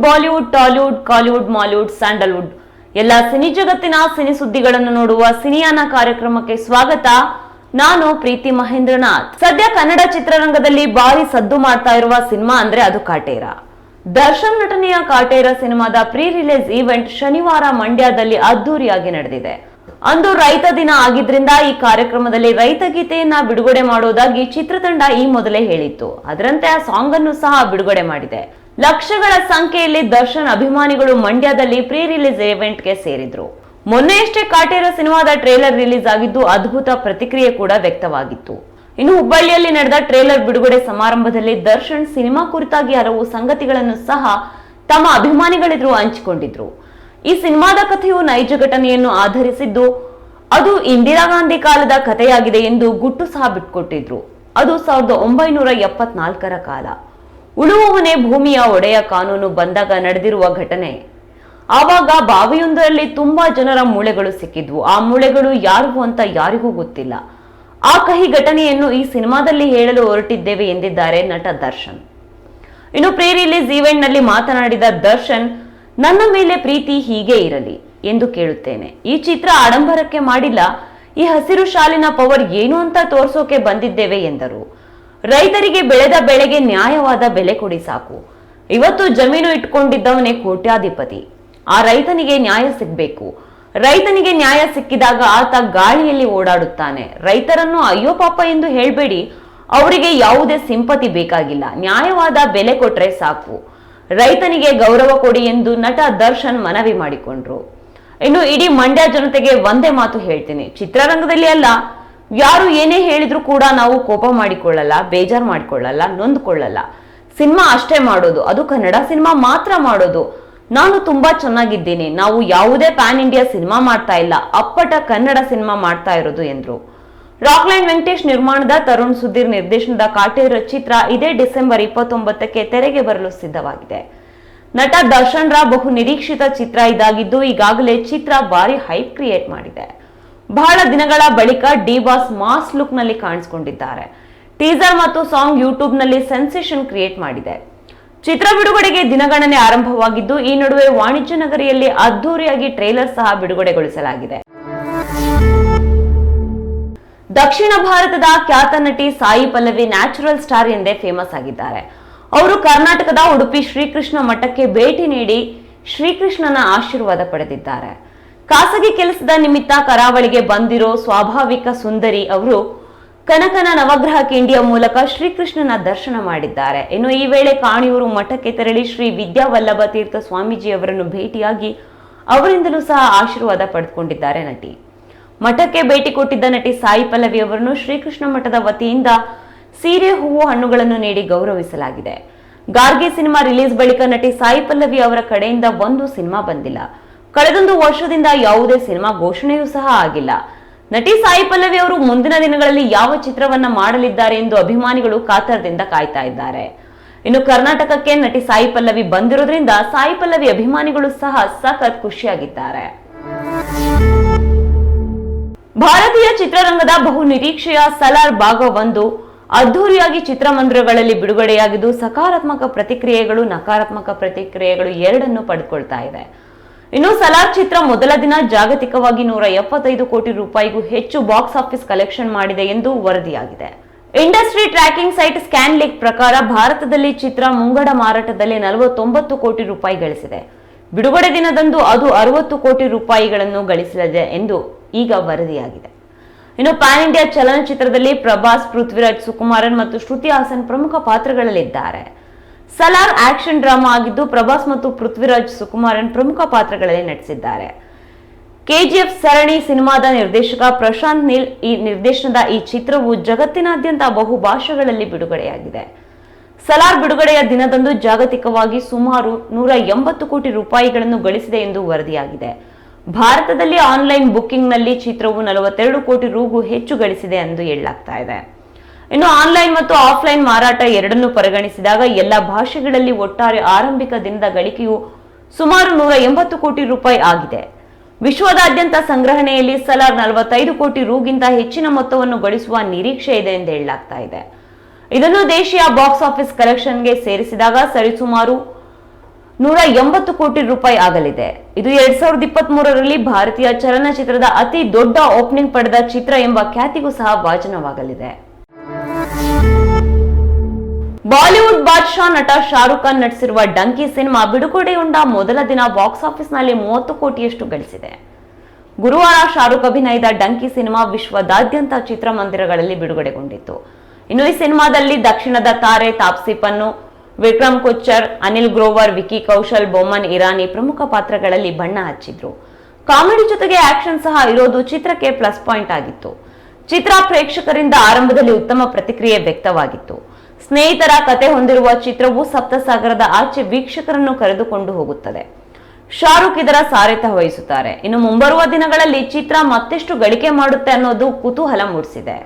Bollywood, Tollywood, Kollywood, Mollywood, Sandalwood. ಎಲ್ಲ cine ಜಗತ್ತಿನ cine ಸುದ್ದಿಗಳನ್ನು ನೋಡುವ ಸಿನಿಯಾನ ಕಾರ್ಯಕ್ರಮಕ್ಕೆ ಸ್ವಾಗತ. ನಾನು ಪ್ರೀತಿ ಮಹೇಂದ್ರನಾಥ್. ಸದ್ಯ ಕನ್ನಡ ಚಿತ್ರರಂಗದಲ್ಲಿ ಭಾರಿ ಸದ್ದು ಮಾಡ್ತಾ ಇರುವ ಸಿನಿಮಾ ಅಂದ್ರೆ ಅದು ಕಾಟೇರ. ದರ್ಶನ್ ನಟನೆಯ ಕಾಟೇರ ಸಿನಿಮಾದ ಪ್ರೀ ರಿಲೀಸ್ ಈವೆಂಟ್ ಶನಿವಾರ ಮಂಡ್ಯದಲ್ಲಿ ಅದ್ದೂರಿಯಾಗಿ ನಡೆದಿದೆ. ಅಂದು ರೈತ ದಿನ ಆಗಿದ್ರಿಂದ ಈ ಕಾರ್ಯಕ್ರಮದಲ್ಲಿ ರೈತ ಗೀತೆಯನ್ನ ಬಿಡುಗಡೆ ಮಾಡೋದಾಗಿ ಚಿತ್ರತಂಡ ಈ ಮೊದಲೇ ಹೇಳಿತ್ತು. ಅದರಂತೆ ಆ ಸಾಂಗ್ ಅನ್ನು ಸಹ ಬಿಡುಗಡೆ ಮಾಡಿದೆ. ಲಕ್ಷಗಳ ಸಂಖ್ಯೆಯಲ್ಲಿ ದರ್ಶನ್ ಅಭಿಮಾನಿಗಳು ಮಂಡ್ಯದಲ್ಲಿ ಪ್ರೀ ರಿಲೀಸ್ ಇವೆಂಟ್ಗೆ ಸೇರಿದ್ರು. ಮೊನ್ನೆಯಷ್ಟೇ ಕಾಟೇರ ಸಿನಿಮಾದ ಟ್ರೇಲರ್ ರಿಲೀಸ್ ಆಗಿದ್ದು ಅದ್ಭುತ ಪ್ರತಿಕ್ರಿಯೆ ಕೂಡ ವ್ಯಕ್ತವಾಗಿತ್ತು. ಇನ್ನು ಹುಬ್ಬಳ್ಳಿಯಲ್ಲಿ ನಡೆದ ಟ್ರೇಲರ್ ಬಿಡುಗಡೆ ಸಮಾರಂಭದಲ್ಲಿ ದರ್ಶನ್ ಸಿನಿಮಾ ಕುರಿತಾಗಿ ಹಲವು ಸಂಗತಿಗಳನ್ನು ಸಹ ತಮ್ಮ ಅಭಿಮಾನಿಗಳೆದುರು ಹಂಚಿಕೊಂಡಿದ್ರು. ಈ ಸಿನಿಮಾದ ಕಥೆಯು ನೈಜ ಘಟನೆಯನ್ನು ಆಧರಿಸಿದ್ದು, ಅದು ಇಂದಿರಾ ಗಾಂಧಿ ಕಾಲದ ಕಥೆಯಾಗಿದೆ ಎಂದು ಗುಟ್ಟು ಸಹ ಬಿಟ್ಕೊಟ್ಟಿದ್ರು. ಅದು ಸಾವಿರದ ಒಂಬೈನೂರ ಎಪ್ಪತ್ನಾಲ್ಕರ ಕಾಲ. ಉಳುವವನೇ ಭೂಮಿಯ ಒಡೆಯ ಕಾನೂನು ಬಂದಾಗ ನಡೆದಿರುವ ಘಟನೆ. ಆವಾಗ ಬಾವಿಯೊಂದರಲ್ಲಿ ತುಂಬಾ ಜನರ ಮೂಳೆಗಳು ಸಿಕ್ಕಿದ್ವು. ಆ ಮೂಳೆಗಳು ಯಾರಿಗೂ ಅಂತ ಯಾರಿಗೂ ಗೊತ್ತಿಲ್ಲ. ಆ ಕಹಿ ಘಟನೆಯನ್ನು ಈ ಸಿನಿಮಾದಲ್ಲಿ ಹೇಳಲು ಹೊರಟಿದ್ದೇವೆ ಎಂದಿದ್ದಾರೆ ನಟ ದರ್ಶನ್. ಇನ್ನು ಪ್ರೀ ರಿಲೀಸ್ ಈವೆಂಟ್ನಲ್ಲಿ ಮಾತನಾಡಿದ ದರ್ಶನ್, ನನ್ನ ಮೇಲೆ ಪ್ರೀತಿ ಹೀಗೆ ಇರಲಿ ಎಂದು ಕೇಳುತ್ತೇನೆ. ಈ ಚಿತ್ರ ಆಡಂಬರಕ್ಕೆ ಮಾಡಿಲ್ಲ. ಈ ಹಸಿರು ಶಾಲಿನ ಪವರ್ ಏನು ಅಂತ ತೋರ್ಸೋಕೆ ಬಂದಿದ್ದೇವೆ ಎಂದರು. ರೈತರಿಗೆ ಬೆಳೆದ ಬೆಳೆಗೆ ನ್ಯಾಯವಾದ ಬೆಲೆ ಕೊಡಿ ಸಾಕು. ಇವತ್ತು ಜಮೀನು ಇಟ್ಕೊಂಡಿದ್ದವನೇ ಕೋಟ್ಯಾಧಿಪತಿ. ಆ ರೈತನಿಗೆ ನ್ಯಾಯ ಸಿಗ್ಬೇಕು. ರೈತನಿಗೆ ನ್ಯಾಯ ಸಿಕ್ಕಿದಾಗ ಆತ ಗಾಳಿಯಲ್ಲಿ ಓಡಾಡುತ್ತಾನೆ. ರೈತರನ್ನು ಅಯ್ಯೋ ಪಾಪ ಎಂದು ಹೇಳ್ಬೇಡಿ. ಅವರಿಗೆ ಯಾವುದೇ ಸಿಂಪತಿ ಬೇಕಾಗಿಲ್ಲ. ನ್ಯಾಯವಾದ ಬೆಲೆ ಕೊಟ್ರೆ ಸಾಕು. ರೈತನಿಗೆ ಗೌರವ ಕೊಡಿ ಎಂದು ನಟ ದರ್ಶನ್ ಮನವಿ ಮಾಡಿಕೊಂಡ್ರು. ಇನ್ನು ಇಡೀ ಮಂಡ್ಯ ಜನತೆಗೆ ಒಂದೇ ಮಾತು ಹೇಳ್ತೀನಿ. ಚಿತ್ರರಂಗದಲ್ಲಿ ಅಲ್ಲ ಯಾರು ಏನೇ ಹೇಳಿದ್ರು ಕೂಡ ನಾವು ಕೋಪ ಮಾಡಿಕೊಳ್ಳಲ್ಲ, ಬೇಜಾರು ಮಾಡಿಕೊಳ್ಳಲ್ಲ, ನೊಂದ್ಕೊಳ್ಳಲ್ಲ. ಸಿನಿಮಾ ಅಷ್ಟೇ ಮಾಡೋದು. ಅದು ಕನ್ನಡ ಸಿನಿಮಾ ಮಾತ್ರ ಮಾಡೋದು. ನಾನು ತುಂಬಾ ಚೆನ್ನಾಗಿದ್ದೀನಿ. ನಾವು ಯಾವುದೇ ಪ್ಯಾನ್ ಇಂಡಿಯಾ ಸಿನಿಮಾ ಮಾಡ್ತಾ ಇಲ್ಲ. ಅಪ್ಪಟ ಕನ್ನಡ ಸಿನಿಮಾ ಮಾಡ್ತಾ ಇರೋದು ಎಂದ್ರು. ರಾಕ್ಲೈನ್ ವೆಂಕಟೇಶ್ ನಿರ್ಮಾಣದ ತರುಣ್ ಸುಧೀರ್, ನಿರ್ದೇಶನದ ಕಾಟೇರ ಚಿತ್ರ ಇದೇ ಡಿಸೆಂಬರ್ ಇಪ್ಪತ್ತೊಂಬತ್ತಕ್ಕೆ ತೆರೆಗೆ ಬರಲು ಸಿದ್ಧವಾಗಿದೆ. ನಟ ದರ್ಶನ್ ರಾ ಬಹು ನಿರೀಕ್ಷಿತ ಚಿತ್ರ ಇದಾಗಿದ್ದು ಈಗಾಗಲೇ ಚಿತ್ರ ಭಾರಿ ಹೈಪ್ ಕ್ರಿಯೇಟ್ ಮಾಡಿದೆ. ಬಹಳ ದಿನಗಳ ಬಳಿಕ ಡಿ ಬಾಸ್ ಮಾಸ್ ಲುಕ್ನಲ್ಲಿ ಕಾಣಿಸಿಕೊಂಡಿದ್ದಾರೆ. ಟೀಸರ್ ಮತ್ತು ಸಾಂಗ್ ಯೂಟ್ಯೂಬ್ನಲ್ಲಿ ಸೆನ್ಸೇಷನ್ ಕ್ರಿಯೇಟ್ ಮಾಡಿದೆ. ಚಿತ್ರ ಬಿಡುಗಡೆಗೆ ದಿನಗಣನೆ ಆರಂಭವಾಗಿದ್ದು, ಈ ನಡುವೆ ವಾಣಿಜ್ಯ ನಗರಿಯಲ್ಲಿ ಅದ್ದೂರಿಯಾಗಿ ಟ್ರೇಲರ್ ಸಹ ಬಿಡುಗಡೆಗೊಳಿಸಲಾಗಿದೆ. ದಕ್ಷಿಣ ಭಾರತದ ಖ್ಯಾತ ನಟಿ ಸಾಯಿ ಪಲ್ಲವಿ ನ್ಯಾಚುರಲ್ ಸ್ಟಾರ್ ಎಂದೇ ಫೇಮಸ್ ಆಗಿದ್ದಾರೆ. ಅವರು ಕರ್ನಾಟಕದ ಉಡುಪಿ ಶ್ರೀಕೃಷ್ಣ ಮಠಕ್ಕೆ ಭೇಟಿ ನೀಡಿ ಶ್ರೀಕೃಷ್ಣನ ಆಶೀರ್ವಾದ ಪಡೆದಿದ್ದಾರೆ. ಖಾಸಗಿ ಕೆಲಸದ ನಿಮಿತ್ತ ಕರಾವಳಿಗೆ ಬಂದಿರೋ ಸ್ವಾಭಾವಿಕ ಸುಂದರಿ ಅವರು ಕನಕನ ನವಗ್ರಹ ಕಿಂಡಿಯ ಮೂಲಕ ಶ್ರೀಕೃಷ್ಣನ ದರ್ಶನ ಮಾಡಿದ್ದಾರೆ. ಇನ್ನು ಈ ವೇಳೆ ಕಾಣಿಯೂರು ಮಠಕ್ಕೆ ತೆರಳಿ ಶ್ರೀ ವಿದ್ಯಾವಲ್ಲಭ ತೀರ್ಥ ಸ್ವಾಮೀಜಿಯವರನ್ನು ಭೇಟಿಯಾಗಿ ಅವರಿಂದಲೂ ಸಹ ಆಶೀರ್ವಾದ ಪಡೆದುಕೊಂಡಿದ್ದಾರೆ ನಟಿ. ಮಠಕ್ಕೆ ಭೇಟಿ ಕೊಟ್ಟಿದ್ದ ನಟಿ ಸಾಯಿ ಪಲ್ಲವಿ ಅವರನ್ನು ಶ್ರೀಕೃಷ್ಣ ಮಠದ ವತಿಯಿಂದ ಸೀರೆ, ಹೂವು, ಹಣ್ಣುಗಳನ್ನು ನೀಡಿ ಗೌರವಿಸಲಾಗಿದೆ. ಗಾರ್ಗೆ ಸಿನಿಮಾ ರಿಲೀಸ್ ಬಳಿಕ ನಟಿ ಸಾಯಿ ಪಲ್ಲವಿ ಅವರ ಕಡೆಯಿಂದ ಒಂದು ಸಿನಿಮಾ ಬಂದಿಲ್ಲ. ಕಳೆದೊಂದು ವರ್ಷದಿಂದ ಯಾವುದೇ ಸಿನಿಮಾ ಘೋಷಣೆಯೂ ಸಹ ಆಗಿಲ್ಲ. ನಟಿ ಸಾಯಿ ಪಲ್ಲವಿ ಅವರು ಮುಂದಿನ ದಿನಗಳಲ್ಲಿ ಯಾವ ಚಿತ್ರವನ್ನ ಮಾಡಲಿದ್ದಾರೆ ಎಂದು ಅಭಿಮಾನಿಗಳು ಕಾತರದಿಂದ ಕಾಯ್ತಾ ಇದ್ದಾರೆ. ಇನ್ನು ಕರ್ನಾಟಕಕ್ಕೆ ನಟಿ ಸಾಯಿ ಪಲ್ಲವಿ ಬಂದಿರೋದ್ರಿಂದ ಸಾಯಿ ಪಲ್ಲವಿ ಅಭಿಮಾನಿಗಳು ಸಹ ಸಖತ್ ಖುಷಿಯಾಗಿದ್ದಾರೆ. ಭಾರತೀಯ ಚಿತ್ರರಂಗದ ಬಹು ನಿರೀಕ್ಷೆಯ ಸಲಾರ್ ಭಾಗ ಒಂದು, ಅದ್ಧೂರಿಯಾಗಿ ಚಿತ್ರಮಂದಿರಗಳಲ್ಲಿ ಬಿಡುಗಡೆಯಾಗಿದ್ದು ಸಕಾರಾತ್ಮಕ ಪ್ರತಿಕ್ರಿಯೆಗಳು, ನಕಾರಾತ್ಮಕ ಪ್ರತಿಕ್ರಿಯೆಗಳು ಎರಡನ್ನು ಪಡೆದುಕೊಳ್ತಾ ಇದೆ. ಇನ್ನು ಸಲಾರ್ ಚಿತ್ರ ಮೊದಲ ದಿನ ಜಾಗತಿಕವಾಗಿ ನೂರ ಎಪ್ಪತ್ತೈದು ಕೋಟಿ ರೂಪಾಯಿಗೂ ಹೆಚ್ಚು ಬಾಕ್ಸ್ ಆಫೀಸ್ ಕಲೆಕ್ಷನ್ ಮಾಡಿದೆ ಎಂದು ವರದಿಯಾಗಿದೆ. Industry tracking site Sacnilk ಪ್ರಕಾರ ಭಾರತದಲ್ಲಿ ಚಿತ್ರ ಮುಂಗಡ ಮಾರಾಟದಲ್ಲಿ ನಲವತ್ತೊಂಬತ್ತು ಕೋಟಿ ರೂಪಾಯಿ ಗಳಿಸಿದೆ. ಬಿಡುಗಡೆ ದಿನದಂದು ಅದು ಅರವತ್ತು ಕೋಟಿ ರೂಪಾಯಿಗಳನ್ನು ಗಳಿಸಲಿದೆ ಎಂದು ಈಗ ವರದಿಯಾಗಿದೆ. ಇನ್ನು ಪ್ಯಾನ್ ಇಂಡಿಯಾ ಚಲನಚಿತ್ರದಲ್ಲಿ ಪ್ರಭಾಸ್, ಪೃಥ್ವಿರಾಜ್, ಸುಕುಮಾರನ್ ಮತ್ತು ಶ್ರುತಿ ಹಾಸನ್ ಪ್ರಮುಖ ಪಾತ್ರಗಳಲ್ಲಿದ್ದಾರೆ. ಸಲಾರ್ ಆಕ್ಷನ್ ಡ್ರಾಮಾ ಆಗಿದ್ದು ಪ್ರಭಾಸ್ ಮತ್ತು ಪೃಥ್ವಿರಾಜ್ ಸುಕುಮಾರನ್ ಪ್ರಮುಖ ಪಾತ್ರಗಳಲ್ಲಿ ನಟಿಸಿದ್ದಾರೆ. ಕೆಜಿಎಫ್ ಸರಣಿ ಸಿನಿಮಾದ ನಿರ್ದೇಶಕ ಪ್ರಶಾಂತ್ ನೀಲ್ ಈ ನಿರ್ದೇಶನದ ಈ ಚಿತ್ರವು ಜಗತ್ತಿನಾದ್ಯಂತ ಬಹು ಭಾಷೆಗಳಲ್ಲಿ ಬಿಡುಗಡೆಯಾಗಿದೆ. ಸಲಾರ್ ಬಿಡುಗಡೆಯ ದಿನದಂದು ಜಾಗತಿಕವಾಗಿ ಸುಮಾರು ನೂರ ಎಂಬತ್ತು ಕೋಟಿ ರೂಪಾಯಿಗಳನ್ನು ಗಳಿಸಿದೆ ಎಂದು ವರದಿಯಾಗಿದೆ. ಭಾರತದಲ್ಲಿ ಆನ್ಲೈನ್ ಬುಕ್ಕಿಂಗ್ನಲ್ಲಿ ಚಿತ್ರವು ನಲವತ್ತೆರಡು ಕೋಟಿ ರೂಗೂ ಹೆಚ್ಚು ಗಳಿಸಿದೆ ಎಂದು ಹೇಳಲಾಗ್ತಾ ಇದೆ. ಇನ್ನು ಆನ್ಲೈನ್ ಮತ್ತು ಆಫ್ಲೈನ್ ಮಾರಾಟ ಎರಡನ್ನು ಪರಿಗಣಿಸಿದಾಗ ಎಲ್ಲ ಭಾಷೆಗಳಲ್ಲಿ ಒಟ್ಟಾರೆ ಆರಂಭಿಕ ದಿನದ ಗಳಿಕೆಯು ಸುಮಾರು ನೂರ ಎಂಬತ್ತು ಕೋಟಿ ರೂಪಾಯಿ ಆಗಿದೆ. ವಿಶ್ವದಾದ್ಯಂತ ಸಂಗ್ರಹಣೆಯಲ್ಲಿ ಸಲಾರ್ ನಲವತ್ತೈದು ಕೋಟಿ ರೂಗಿಂತ ಹೆಚ್ಚಿನ ಮೊತ್ತವನ್ನು ಗಳಿಸುವ ನಿರೀಕ್ಷೆ ಇದೆ ಎಂದು ಹೇಳಲಾಗ್ತಾ ಇದೆ. ಇದನ್ನು ದೇಶೀಯ ಬಾಕ್ಸ್ ಆಫೀಸ್ ಕಲೆಕ್ಷನ್ಗೆ ಸೇರಿಸಿದಾಗ ಸರಿಸುಮಾರು ನೂರ ಎಂಬತ್ತು ಕೋಟಿ ರೂಪಾಯಿ ಆಗಲಿದೆ. ಇದು ಎರಡ್ ಸಾವಿರದ ಇಪ್ಪತ್ತ್ ಮೂರರಲ್ಲಿ ಭಾರತೀಯ ಚಲನಚಿತ್ರದ ಅತಿ ದೊಡ್ಡ ಓಪನಿಂಗ್ ಪಡೆದ ಚಿತ್ರ ಎಂಬ ಖ್ಯಾತಿಗೂ ಸಹ ಭಾಜನವಾಗಲಿದೆ. ಬಾಲಿವುಡ್ ಬಾದ್ಶಾ ನಟ ಶಾರುಖ್ ಖಾನ್ ನಟಿಸಿರುವ ಡಂಕಿ ಸಿನಿಮಾ ಬಿಡುಗಡೆಯುಂಡ ಮೊದಲ ದಿನ ಬಾಕ್ಸ್ ಆಫೀಸ್ನಲ್ಲಿ ಮೂವತ್ತು ಕೋಟಿಯಷ್ಟು ಗಳಿಸಿದೆ. ಗುರುವಾರ ಶಾರುಖ್ ಅಭಿನಯದ ಡಂಕಿ ಸಿನಿಮಾ ವಿಶ್ವದಾದ್ಯಂತ ಚಿತ್ರಮಂದಿರಗಳಲ್ಲಿ ಬಿಡುಗಡೆಗೊಂಡಿತ್ತು. ಇನ್ನು ಈ ಸಿನಿಮಾದಲ್ಲಿ ದಕ್ಷಿಣದ ತಾರೆ ತಾಪ್ಸಿ ಪನ್ನು, ವಿಕ್ರಮ್ ಕೊಚ್ಚರ್, ಅನಿಲ್ ಗ್ರೋವರ್ ವಿಕಿ ಕೌಶಲ್, ಬೊಮ್ಮನ್ ಇರಾನಿ ಪ್ರಮುಖ ಪಾತ್ರಗಳಲ್ಲಿ ಬಣ್ಣ ಹಚ್ಚಿದ್ರು. ಕಾಮಿಡಿ ಜೊತೆಗೆ ಆಕ್ಷನ್ ಸಹ ಇರೋದು ಚಿತ್ರಕ್ಕೆ ಪ್ಲಸ್ ಪಾಯಿಂಟ್ ಆಗಿತ್ತು. ಚಿತ್ರ ಪ್ರೇಕ್ಷಕರಿಂದ ಆರಂಭದಲ್ಲಿ ಉತ್ತಮ ಪ್ರತಿಕ್ರಿಯೆ ವ್ಯಕ್ತವಾಗಿತ್ತು. ಸ್ನೇಹಿತರ ಕತೆ ಹೊಂದಿರುವ ಚಿತ್ರವು ಸಪ್ತಸಾಗರದ ಆಚೆ ವೀಕ್ಷಕರನ್ನು ಕರೆದುಕೊಂಡು ಹೋಗುತ್ತದೆ. ಶಾರುಖ್ ಇದರ ಸಾರಥ ವಹಿಸುತ್ತಾರೆ. ಇನ್ನು ಮುಂಬರುವ ದಿನಗಳಲ್ಲಿ ಚಿತ್ರ ಮತ್ತೆಷ್ಟು ಗಳಿಕೆ ಮಾಡುತ್ತೆ ಅನ್ನೋದು ಕುತೂಹಲ ಮೂಡಿಸಿದೆ.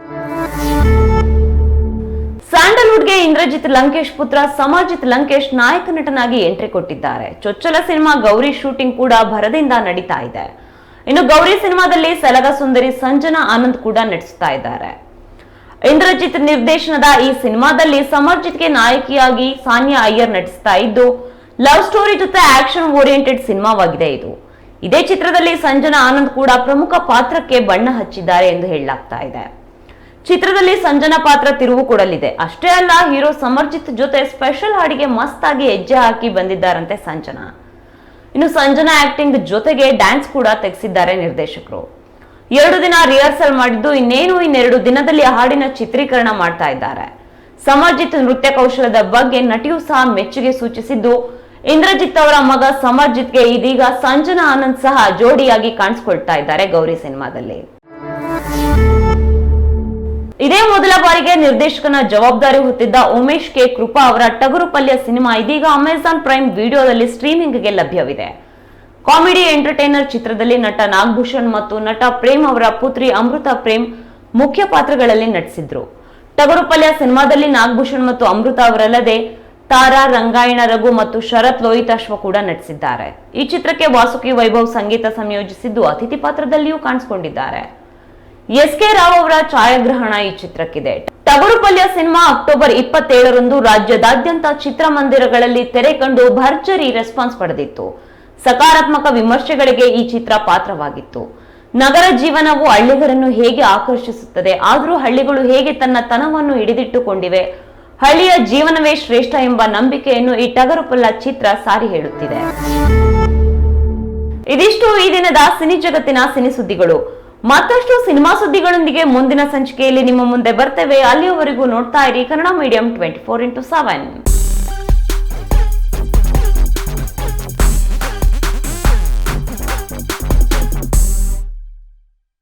ಸ್ಯಾಂಡಲ್ವುಡ್ಗೆ ಇಂದ್ರಜಿತ್ ಲಂಕೇಶ್ ಪುತ್ರ ಸಮಾಜಿತ್ ಲಂಕೇಶ್ ನಾಯಕ ನಟನಾಗಿ ಎಂಟ್ರಿ ಕೊಟ್ಟಿದ್ದಾರೆ. ಚೊಚ್ಚಲ ಸಿನಿಮಾ ಗೌರಿ ಶೂಟಿಂಗ್ ಕೂಡ ಭರದಿಂದ ನಡೀತಾ ಇದೆ. ಇನ್ನು ಗೌರಿ ಸಿನಿಮಾದಲ್ಲಿ ಸಲಗ ಸುಂದರಿ ಸಂಜನಾ ಆನಂದ್ ಕೂಡ ನಟಿಸ್ತಾ ಇದ್ದಾರೆ. ಇಂದ್ರಜಿತ್ ನಿರ್ದೇಶನದ ಈ ಸಿನಿಮಾದಲ್ಲಿ ಸಮರ್ಜಿತ್ಗೆ ನಾಯಕಿಯಾಗಿ ಸಾನಿಯಾ ಅಯ್ಯರ್ ನಟಿಸ್ತಾ ಇದ್ದು, ಲವ್ ಸ್ಟೋರಿ ಜೊತೆ ಆಕ್ಷನ್ ಓರಿಯೆಂಟೆಡ್ ಸಿನಿಮಾವಾಗಿದೆ ಇದು. ಇದೇ ಚಿತ್ರದಲ್ಲಿ ಸಂಜನಾ ಆನಂದ್ ಕೂಡ ಪ್ರಮುಖ ಪಾತ್ರಕ್ಕೆ ಬಣ್ಣ ಹಚ್ಚಿದ್ದಾರೆ ಎಂದು ಹೇಳಲಾಗ್ತಾ ಇದೆ. ಚಿತ್ರದಲ್ಲಿ ಸಂಜನಾ ಪಾತ್ರ ತಿರುವು ಕೊಡಲಿದೆ. ಅಷ್ಟೇ ಅಲ್ಲ, ಹೀರೋ ಸಮರ್ಜಿತ್ ಜೊತೆ ಸ್ಪೆಷಲ್ ಹಾಡಿಗೆ ಮಸ್ತ್ ಆಗಿ ಹೆಜ್ಜೆ ಹಾಕಿ ಬಂದಿದ್ದಾರಂತೆ ಸಂಜನಾ. ಇನ್ನು ಸಂಜನಾ ಆಕ್ಟಿಂಗ್ ಜೊತೆಗೆ ಡ್ಯಾನ್ಸ್ ಕೂಡ ತೆಗೆಸಿದ್ದಾರೆ ನಿರ್ದೇಶಕರು. ಎರಡು ದಿನ ರಿಹರ್ಸಲ್ ಮಾಡಿದ್ದು ಇನ್ನೇನು ಇನ್ನೆರಡು ದಿನದಲ್ಲಿ ಹಾಡಿನ ಚಿತ್ರೀಕರಣ ಮಾಡ್ತಾ ಇದ್ದಾರೆ. ಸಮರ್ಜಿತ್ ನೃತ್ಯ ಕೌಶಲದ ಬಗ್ಗೆ ನಟಿಯು ಸಹ ಮೆಚ್ಚುಗೆ ಸೂಚಿಸಿದ್ದು, ಇಂದ್ರಜಿತ್ ಅವರ ಮಗ ಸಮರ್ಜಿತ್ಗೆ ಇದೀಗ ಸಂಜನಾ ಆನಂದ್ ಸಹ ಜೋಡಿಯಾಗಿ ಕಾಣಿಸ್ಕೊಳ್ತಾ ಇದ್ದಾರೆ ಗೌರಿ ಸಿನಿಮಾದಲ್ಲಿ. ಇದೇ ಮೊದಲ ಬಾರಿಗೆ ನಿರ್ದೇಶಕನ ಜವಾಬ್ದಾರಿ ಹೊತ್ತಿದ್ದ ಉಮೇಶ್ ಕೆ. ಕೃಪಾ ಅವರ ಟಗರು ಪಲ್ಯ ಸಿನಿಮಾ ಇದೀಗ ಅಮೆಜಾನ್ ಪ್ರೈಮ್ ವಿಡಿಯೋದಲ್ಲಿ ಸ್ಟ್ರೀಮಿಂಗ್ಗೆ ಲಭ್ಯವಿದೆ. ಕಾಮಿಡಿ ಎಂಟರ್ಟೈನರ್ ಚಿತ್ರದಲ್ಲಿ ನಟ ನಾಗಭೂಷಣ್ ಮತ್ತು ನಟ ಪ್ರೇಮ್ ಅವರ ಪುತ್ರಿ ಅಮೃತ ಪ್ರೇಮ್ ಮುಖ್ಯ ಪಾತ್ರಗಳಲ್ಲಿ ನಟಿಸಿದ್ರು. ಟಗರುಪಲ್ಯ ಸಿನಿಮಾದಲ್ಲಿ ನಾಗಭೂಷಣ್ ಮತ್ತು ಅಮೃತ ಅವರಲ್ಲದೆ ತಾರಾ, ರಂಗಾಯಣ, ರಘು ಮತ್ತು ಶರತ್ ಲೋಹಿತಾಶ್ವ ಕೂಡ ನಟಿಸಿದ್ದಾರೆ. ಈ ಚಿತ್ರಕ್ಕೆ ವಾಸುಕಿ ವೈಭವ್ ಸಂಗೀತ ಸಂಯೋಜಿಸಿದ್ದು ಅತಿಥಿ ಪಾತ್ರದಲ್ಲಿಯೂ ಕಾಣಿಸಿಕೊಂಡಿದ್ದಾರೆ. ಎಸ್ ಕೆ ರಾವ್ ಅವರ ಛಾಯಾಗ್ರಹಣ ಈ ಚಿತ್ರಕ್ಕಿದೆ. ಟಗರು ಪಲ್ಯ ಸಿನಿಮಾ ಅಕ್ಟೋಬರ್ ಇಪ್ಪತ್ತೇಳರಂದು ರಾಜ್ಯದಾದ್ಯಂತ ಚಿತ್ರಮಂದಿರಗಳಲ್ಲಿ ತೆರೆ ಕಂಡು ಭರ್ಜರಿ ರೆಸ್ಪಾನ್ಸ್ ಪಡೆದಿತ್ತು. ಸಕಾರಾತ್ಮಕ ವಿಮರ್ಶೆಗಳಿಗೆ ಈ ಚಿತ್ರ ಪಾತ್ರವಾಗಿತ್ತು. ನಗರ ಜೀವನವು ಹಳ್ಳಿಗರನ್ನು ಹೇಗೆ ಆಕರ್ಷಿಸುತ್ತದೆ, ಆದರೂ ಹಳ್ಳಿಗಳು ಹೇಗೆ ತನ್ನ ತನವನ್ನು ಹಿಡಿದಿಟ್ಟುಕೊಂಡಿವೆ, ಹಳ್ಳಿಯ ಜೀವನವೇ ಶ್ರೇಷ್ಠ ಎಂಬ ನಂಬಿಕೆಯನ್ನು ಈ ಟಗರುಪಲ್ಲ ಚಿತ್ರ ಸಾರಿ ಹೇಳುತ್ತಿದೆ. ಇದಿಷ್ಟು ಈ ದಿನದ ಸಿನಿ ಜಗತ್ತಿನ ಸಿನಿ ಸುದ್ದಿಗಳು. ಮತ್ತಷ್ಟು ಸಿನಿಮಾ ಸುದ್ದಿಗಳೊಂದಿಗೆ ಮುಂದಿನ ಸಂಚಿಕೆಯಲ್ಲಿ ನಿಮ್ಮ ಮುಂದೆ ಬರ್ತೇವೆ. ಅಲ್ಲಿಯವರೆಗೂ ನೋಡ್ತಾ ಇರಿ Kannada medium twenty four into seven.